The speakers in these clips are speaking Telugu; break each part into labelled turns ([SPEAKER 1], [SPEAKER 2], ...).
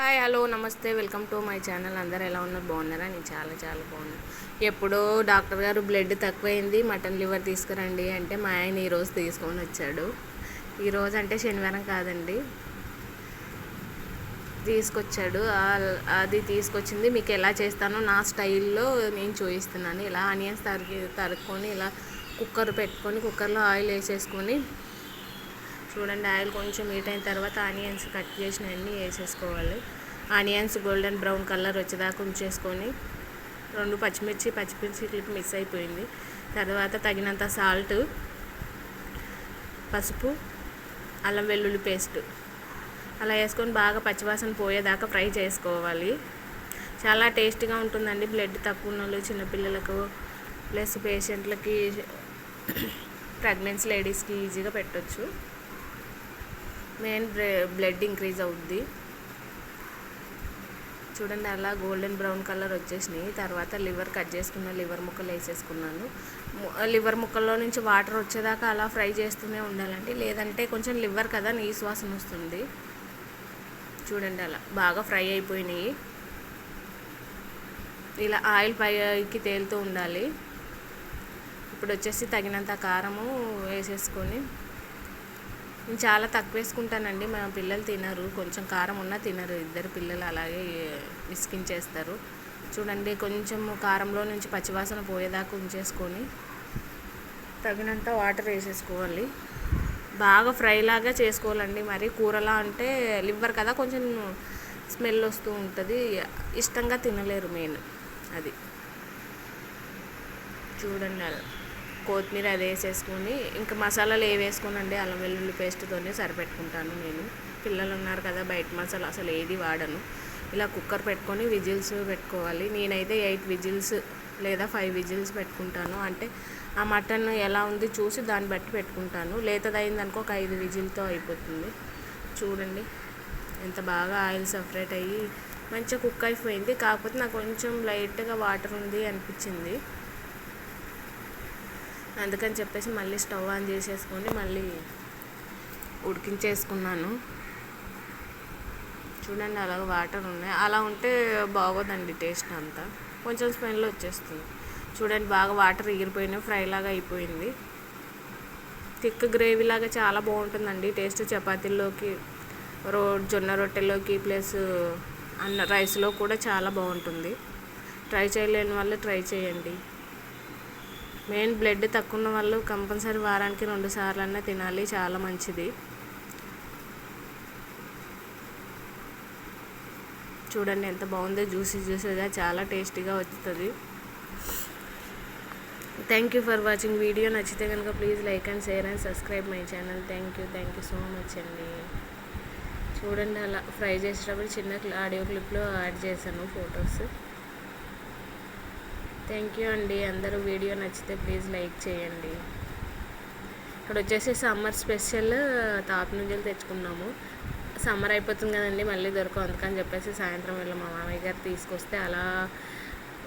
[SPEAKER 1] హాయ్ హలో నమస్తే వెల్కమ్ టు మై ఛానల్. అందరు ఎలా ఉన్నారు? బాగున్నారా? నేను చాలా చాలా బాగున్నాను. ఎప్పుడో డాక్టర్ గారు బ్లడ్ తక్కువైంది మటన్ లివర్ తీసుకురండి అంటే మా ఆయన ఈరోజు తీసుకొని వచ్చాడు. ఈరోజు అంటే శనివారం కాదండి. తీసుకొచ్చాడు. అది తీసుకొచ్చింది మీకు ఎలా చేస్తానో నా స్టైల్లో నేను చూపిస్తున్నాను ఇలా ఆనియన్స్ తరిగి తరుక్కొని ఇలా కుక్కర్ పెట్టుకొని కుక్కర్లో ఆయిల్ వేసేసుకొని చూడండి ఆయిల్ కొంచెం హీట్ అయిన తర్వాత ఆనియన్స్ కట్ చేసినవన్నీ వేసేసుకోవాలి. ఆనియన్స్ గోల్డెన్ బ్రౌన్ కలర్ వచ్చేదాకా ఉంచేసుకొని రెండు పచ్చిమిర్చి పచ్చిమిర్చి క్లిప్ మిస్ అయిపోయింది. తర్వాత తగినంత సాల్ట్ పసుపు అల్లం వెల్లుల్లి పేస్ట్. అలా వేసుకొని బాగా పచ్చివాసన పోయేదాకా ఫ్రై చేసుకోవాలి. చాలా టేస్టీగా ఉంటుందండి బ్లడ్ తక్కువ ఉన్న వాళ్ళు చిన్నపిల్లలకు ప్లస్ పేషెంట్లకి ప్రెగ్నెన్సీ లేడీస్కి ఈజీగా పెట్టచ్చు. మెయిన్ బ్లడ్ ఇంక్రీజ్ అవుద్ది. చూడండి అలా గోల్డెన్ బ్రౌన్ కలర్ వచ్చేసినాయి. తర్వాత లివర్ కట్ చేసుకున్న లివర్ ముక్కలు వేసేసుకున్నాను. లివర్ ముక్కల్లో నుంచి వాటర్ వచ్చేదాకా అలా ఫ్రై చేస్తూనే ఉండాలండి. లేదంటే కొంచెం లివర్ కదా నీ వాసన వస్తుంది. చూడండి అలా బాగా ఫ్రై అయిపోయినాయి. ఇలా ఆయిల్ పైకి తేలుతూ ఉండాలి. ఇప్పుడు వచ్చేసి తగినంత కారము వేసేసుకొని నేను చాలా తక్కువ వేసుకుంటానండి మా పిల్లలు తినరు. కొంచెం కారం ఉన్నా తినరు. ఇద్దరు పిల్లలు అలాగే విసికించేస్తారు చూడండి కొంచెం కారంలో నుంచి పచ్చివాసన పోయేదాకా ఉంచేసుకొని తగినంత వాటర్ వేసేసుకోవాలి. బాగా ఫ్రైలాగా చేసుకోవాలండి. మరి కూరలా అంటే లివర్ కదా కొంచెం స్మెల్ వస్తూ ఉంటుంది. ఇష్టంగా తినలేరు మెయిన్ అది. చూడండి అలా. కొత్తిమీర అది వేసేసుకొని ఇంకా మసాలాలు ఏ వేసుకోనండి అల్లం వెల్లుల్లి పేస్ట్తోనే సరిపెట్టుకుంటాను నేను. పిల్లలు ఉన్నారు కదా బయట మసాలా అసలు ఏది వాడను. ఇలా కుక్కర్ పెట్టుకొని విజిల్స్ పెట్టుకోవాలి. నేనైతే ఎయిట్ విజిల్స్ లేదా ఫైవ్ విజిల్స్ పెట్టుకుంటాను. అంటే ఆ మటన్ ఎలా ఉంది చూసి దాన్ని బట్టి పెట్టుకుంటాను. లేతదైందనుకో ఒక ఐదు విజిల్తో అయిపోతుంది. చూడండి ఎంత బాగా ఆయిల్ సపరేట్ అయ్యి మంచిగా కుక్ అయిపోయింది. కాకపోతే నాకు కొంచెం లైట్గా వాటర్ ఉంది అనిపించింది. అందుకని చెప్పేసి మళ్ళీ స్టవ్ ఆన్ చేసేసుకొని మళ్ళీ ఉడికించేసుకున్నాను. చూడండి అలాగ వాటర్ ఉన్నాయి. అలా ఉంటే బాగోదండి టేస్ట్ అంతా. కొంచెం స్మెల్ వచ్చేస్తుంది. చూడండి బాగా వాటర్ ఎగిరిపోయినాయి ఫ్రై లాగా అయిపోయింది. థిక్ గ్రేవీ లాగా చాలా బాగుంటుందండి. టేస్ట్ చపాతీల్లోకి రో జొన్న రొట్టెలోకి ప్లస్ అన్న రైస్లో కూడా చాలా బాగుంటుంది. ట్రై చేయలేని వాళ్ళు ట్రై చేయండి. మెయిన్ బ్లడ్ తక్కువ ఉన్న వాళ్ళు కంపల్సరీ వారానికి రెండు సార్లు అన్నా తినాలి చాలా మంచిది. చూడండి ఎంత బాగుందో జ్యూసీ జ్యూసీగా చాలా టేస్టీగా వస్తుంది thank you for watching video నచ్చితే కనుక please like and share and subscribe my channel thank you thank you so much అండి. చూడండి అలా ఫ్రై చేసేటప్పుడు చిన్న ఆడియో క్లిప్లో యాడ్ చేశాను ఫొటోస్ థ్యాంక్ యూ అండి. అందరూ వీడియో నచ్చితే ప్లీజ్ లైక్ చేయండి. ఇక్కడ వచ్చేసి సమ్మర్ స్పెషల్ తాప్ నుంచి తెచ్చుకున్నాము. సమ్మర్ అయిపోతుంది కదండి మళ్ళీ దొరకవు. అందుకని చెప్పేసి సాయంత్రం వెళ్ళి మా మామయ్య గారు తీసుకొస్తే అలా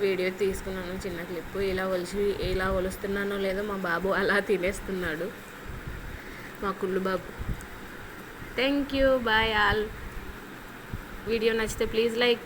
[SPEAKER 1] వీడియో తీసుకున్నాను చిన్న క్లిప్పు ఇలా ఒలిచి ఇలా ఒలుస్తున్నానో లేదో మా బాబు అలా తినేస్తున్నాడు. మా కుళ్ళు బాబు. Thank you bye all video నచ్చితే ప్లీజ్ లైక్